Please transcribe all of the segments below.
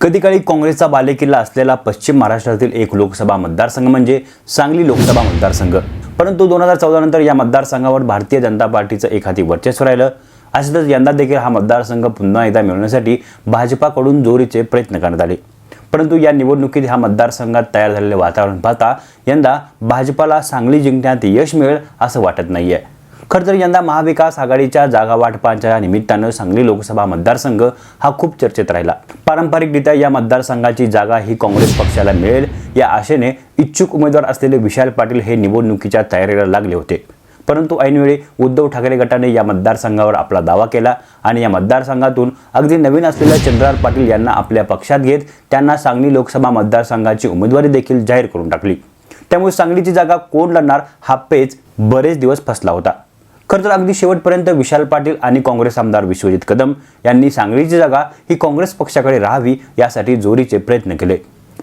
कधी काळी काँग्रेसचा बालेकिल्ला असलेला पश्चिम महाराष्ट्रातील एक लोकसभा मतदारसंघ म्हणजे सांगली लोकसभा मतदारसंघ. परंतु दोन हजार चौदा नंतर या मतदारसंघावर भारतीय जनता पार्टीचं एखादी वर्चस्व राहिलं. असंच यंदा देखील हा मतदारसंघ पुन्हा एकदा मिळवण्यासाठी भाजपाकडून जोरीचे प्रयत्न करण्यात आले. परंतु या निवडणुकीत हा मतदारसंघात तयार झालेले वातावरण पाहता यंदा भाजपाला सांगली जिंकण्यात यश मिळेल असं वाटत नाही आहे खरं तर यंदा महाविकास आघाडीच्या जागा वाटपाच्या निमित्तानं सांगली लोकसभा मतदारसंघ हा खूप चर्चेत राहिला. पारंपरिकरित्या या मतदारसंघाची जागा ही काँग्रेस पक्षाला मिळेल या आशेने इच्छुक उमेदवार असलेले विशाल पाटील हे निवडणुकीच्या तयारीला लागले होते. परंतु ऐनवेळी उद्धव ठाकरे गटाने या मतदारसंघावर आपला दावा केला आणि या मतदारसंघातून अगदी नवीन असलेल्या चंद्रार पाटील यांना आपल्या पक्षात घेत त्यांना सांगली लोकसभा मतदारसंघाची उमेदवारी देखील जाहीर करून टाकली. त्यामुळे सांगलीची जागा कोण लढणार हा पेच बरेच दिवस फसला होता. खरं तर अगदी शेवटपर्यंत विशाल पाटील आणि काँग्रेस आमदार विश्वजित कदम यांनी सांगलीची जागा ही काँग्रेस पक्षाकडे राहावी यासाठी जोरीचे प्रयत्न केले.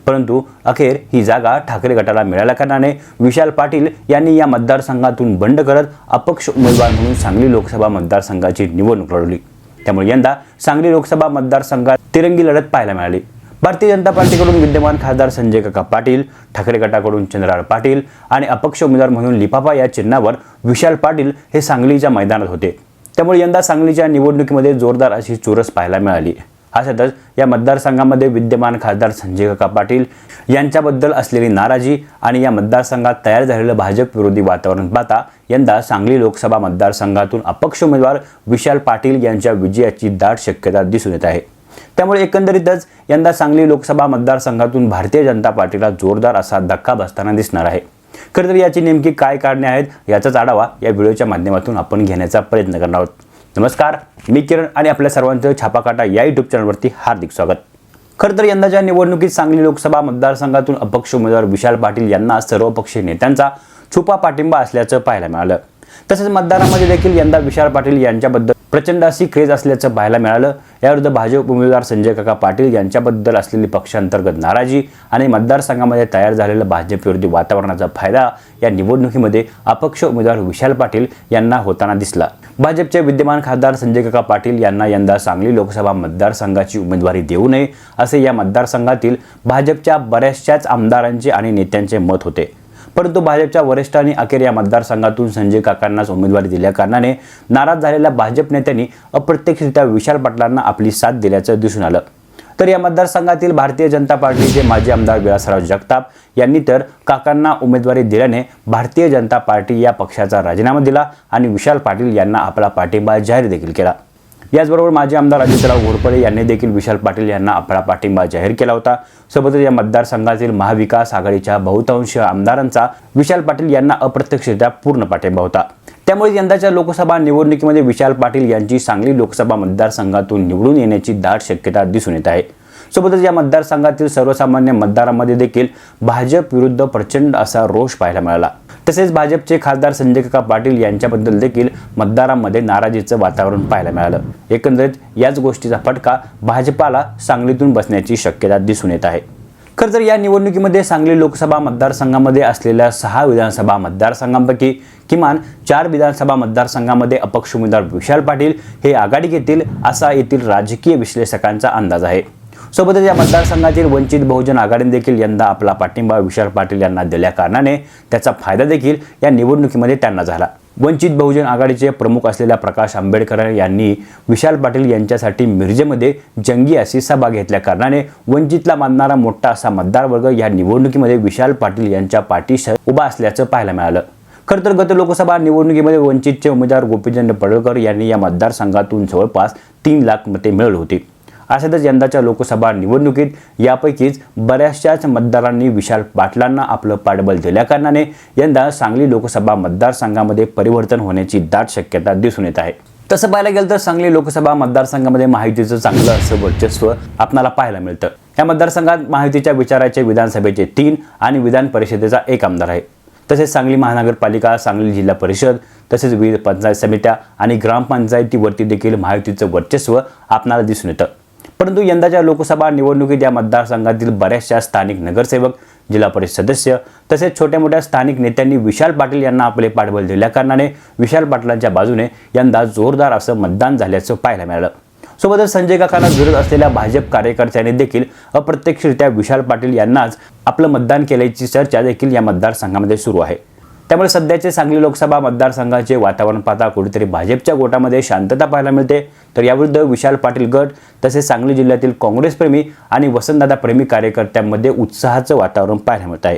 परंतु अखेर ही जागा ठाकरे गटाला मिळाल्या कारणाने विशाल पाटील यांनी या मतदारसंघातून बंड करत अपक्ष उमेदवार म्हणून सांगली लोकसभा मतदारसंघाची निवडणूक लढवली. त्यामुळे यंदा सांगली लोकसभा मतदारसंघात तिरंगी लढत पाहायला मिळाली. भारतीय जनता पार्टीकडून विद्यमान खासदार संजय काका पाटील ठाकरे गटाकडून चंद्रराव पाटील आणि अपक्ष उमेदवार म्हणून लिफाफा या चिन्हावर विशाल पाटील हे सांगलीच्या मैदानात होते. त्यामुळे यंदा सांगलीच्या निवडणुकीमध्ये जोरदार अशी चुरस पाहायला मिळाली. अशातच या मतदारसंघामध्ये विद्यमान खासदार संजय काका पाटील यांच्याबद्दल असलेली नाराजी आणि या मतदारसंघात तयार झालेलं भाजप विरोधी वातावरण पाहता यंदा सांगली लोकसभा मतदारसंघातून अपक्ष उमेदवार विशाल पाटील यांच्या विजयाची दाट शक्यता दिसून येत आहे. त्यामुळे एकंदरीतच यंदा सांगली लोकसभा मतदारसंघातून भारतीय जनता पार्टीला जोरदार असा धक्का बसताना दिसणार आहे. खरं तर याची नेमकी काय कारणे आहेत याचाच आढावा या व्हिडिओच्या माध्यमातून आपण घेण्याचा प्रयत्न करणार आहोत. नमस्कार मी किरण आणि आपल्या सर्वांचं छापाकाटा या युट्यूब चॅनलवरती हार्दिक स्वागत. खरं तर यंदाच्या निवडणुकीत सांगली लोकसभा मतदारसंघातून अपक्ष उमेदवार विशाल पाटील यांना सर्वपक्षीय नेत्यांचा छुपा पाठिंबा असल्याचं पाहायला मिळालं. तसेच मतदारांमध्ये देखील यंदा विशाल पाटील यांच्याबद्दल प्रचंड अशी क्रेज असल्याचं पाहायला मिळालं. याविरुद्ध भाजप उमेदवार संजय काका पाटील यांच्याबद्दल असलेली पक्षांतर्गत नाराजी आणि मतदारसंघामध्ये तयार झालेलं भाजपविरोधी वातावरणाचा फायदा या निवडणुकीमध्ये अपक्ष उमेदवार विशाल पाटील यांना होताना दिसला. भाजपचे विद्यमान खासदार संजय काका पाटील यांना यंदा सांगली लोकसभा मतदारसंघाची उमेदवारी देऊ नये असे या मतदारसंघातील भाजपच्या बऱ्याचशाच आमदारांचे आणि नेत्यांचे मत होते. परंतु भाजपच्या वरिष्ठांनी अखेर या मतदारसंघातून संजय काकांनाच उमेदवारी दिल्या कारणाने नाराज झालेल्या भाजप नेत्यांनी अप्रत्यक्षरित्या विशाल पाटलांना आपली साथ दिल्याचं दिसून आलं. तर या मतदारसंघातील भारतीय जनता पार्टीचे माजी आमदार विलासराव जगताप यांनी तर काकांना उमेदवारी दिल्याने भारतीय जनता पार्टी या पक्षाचा राजीनामा दिला आणि विशाल पाटील यांना आपला पाठिंबा जाहीर देखील केला. याचबरोबर माजी आमदार अजितराव घोरपडे यांनी देखील विशाल पाटील यांना आपला पाठिंबा जाहीर केला होता. सोबतच या मतदारसंघातील महाविकास आघाडीच्या बहुतांश आमदारांचा विशाल पाटील यांना अप्रत्यक्षरित्या पूर्ण पाठिंबा होता. त्यामुळे यंदाच्या लोकसभा निवडणुकीमध्ये विशाल पाटील यांची सांगली लोकसभा मतदारसंघातून निवडून येण्याची दाट शक्यता दिसून येत आहे. सोबतच या मतदारसंघातील सर्वसामान्य मतदारांमध्ये देखील भाजप विरुद्ध प्रचंड असा रोष पाहायला मिळाला. तसेच भाजपचे खासदार संजय काका पाटील यांच्याबद्दल देखील मतदारांमध्ये नाराजीचं वातावरण पाहायला मिळालं. एकंदरीत याच गोष्टीचा फटका भाजपाला सांगलीतून बसण्याची शक्यता दिसून येत आहे. खरं तर या निवडणुकीमध्ये सांगली लोकसभा मतदारसंघामध्ये असलेल्या सहा विधानसभा मतदारसंघांपैकी किमान चार विधानसभा मतदारसंघामध्ये अपक्ष उमेदवार विशाल पाटील हे आघाडी घेतील असा येथील राजकीय विश्लेषकांचा अंदाज आहे. सोबतच या मतदारसंघातील वंचित बहुजन आघाडीने देखील यंदा आपला पाठिंबा विशाल पाटील यांना दिल्या कारणाने त्याचा फायदा देखील या निवडणुकीमध्ये त्यांना झाला. वंचित बहुजन आघाडीचे प्रमुख असलेल्या प्रकाश आंबेडकर यांनी विशाल पाटील यांच्यासाठी मिरजेमध्ये जंगी अशी सभा घेतल्या कारणाने वंचितला मानणारा मोठा असा मतदार वर्ग या निवडणुकीमध्ये विशाल पाटील यांच्या पाठीशी उभा असल्याचं पाहायला मिळालं. खरं तर गत लोकसभा निवडणुकीमध्ये वंचितचे उमेदवार गोपीचंद पडळकर यांनी या मतदारसंघातून जवळपास तीन लाख मते मिळवली होती. अशातच यंदाच्या लोकसभा निवडणुकीत यापैकीच बऱ्याचशाच मतदारांनी विशाल पाटलांना आपलं पाठबळ दिल्या कारणाने यंदा सांगली लोकसभा मतदारसंघामध्ये परिवर्तन होण्याची दाट शक्यता दिसून येत आहे. तसं पाहायला गेलं तर सांगली लोकसभा मतदारसंघामध्ये माहितीचं चांगलं असं वर्चस्व आपणाला पाहायला मिळतं. या मतदारसंघात माहितीच्या विचाराचे विधानसभेचे तीन आणि विधान परिषदेचा एक आमदार आहे. तसेच सांगली महानगरपालिका सांगली जिल्हा परिषद तसेच विविध पंचायत समित्या आणि ग्रामपंचायतीवरती देखील माहितीचं वर्चस्व आपणाला दिसून येतं. परंतु यंदाच्या लोकसभा निवडणुकीत या मतदारसंघातील बऱ्याचशा स्थानिक नगरसेवक जिल्हा परिषद सदस्य तसेच छोट्या मोठ्या स्थानिक नेत्यांनी विशाल पाटील यांना आपले पाठबळ दिल्या कारणाने विशाल पाटलांच्या बाजूने यंदा जोरदार असं मतदान झाल्याचं पाहायला मिळालं. सोबतच संजय काकांना विरोध असलेल्या भाजप कार्यकर्त्यांनी देखील अप्रत्यक्षरित्या विशाल पाटील यांनाच आपलं मतदान केल्याची चर्चा देखील या मतदारसंघामध्ये सुरू आहे. त्यामुळे सध्याचे सांगली लोकसभा मतदारसंघाचे वातावरण पाहता कुठेतरी भाजपच्या गोटामध्ये शांतता पाहायला मिळते. तर याविरुद्ध विशाल पाटील गट तसेच सांगली जिल्ह्यातील काँग्रेसप्रेमी आणि वसंतदादा प्रेमी कार्यकर्त्यांमध्ये उत्साहाचं वातावरण पाहायला मिळत आहे.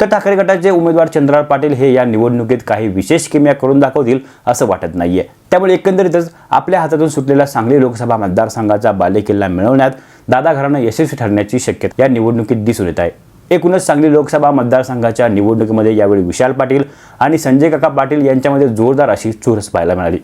तर ठाकरे गटाचे उमेदवार चंद्रराव पाटील हे या निवडणुकीत काही विशेष किमया करून दाखवतील असं वाटत नाहीये. त्यामुळे एकंदरीतच आपल्या हातातून सुटलेला सांगली लोकसभा मतदारसंघाचा बालेकिल्ला मिळवण्यात दादा घराणं यशस्वी ठरण्याची शक्यता या निवडणुकीत दिसून येत आहे. एकूणच सांगली लोकसभा मतदारसंघाच्या निवडणुकीमध्ये यावेळी विशाल पाटील आणि संजय काका पाटील यांच्यामध्ये जोरदार अशी चुरस पाहायला मिळाली.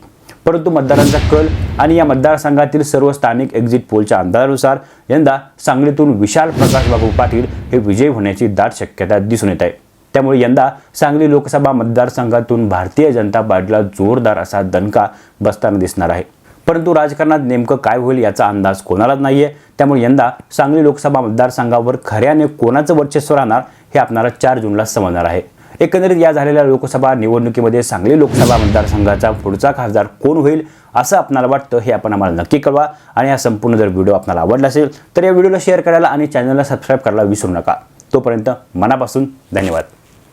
परंतु मतदारांचा कल आणि या मतदारसंघातील सर्व स्थानिक एक्झिट पोलच्या अंदाजानुसार यंदा सांगलीतून विशाल प्रकाश बाबू पाटील हे विजयी होण्याची दाट शक्यता दिसून येत आहे. त्यामुळे यंदा सांगली लोकसभा मतदारसंघातून भारतीय जनता पार्टीला जोरदार असा दणका बसताना दिसणार आहे. परंतु राजकारणात नेमकं काय होईल याचा अंदाज कोणालाच नाहीये. त्यामुळे यंदा सांगली लोकसभा मतदारसंघावर खऱ्याने कोणाचं वर्चस्व राहणार हे आपणाला चार जूनला समजणार आहे. एकंदरीत या झालेल्या लोकसभा निवडणुकीमध्ये सांगली लोकसभा मतदारसंघाचा पुढचा खासदार कोण होईल असं आपणाला वाटतं हे आपण आम्हाला नक्की कळवा. आणि हा संपूर्ण जर व्हिडिओ आपल्याला आवडला असेल तर या व्हिडिओला शेअर करायला आणि चॅनलला सबस्क्राईब करायला विसरू नका. तोपर्यंत मनापासून धन्यवाद.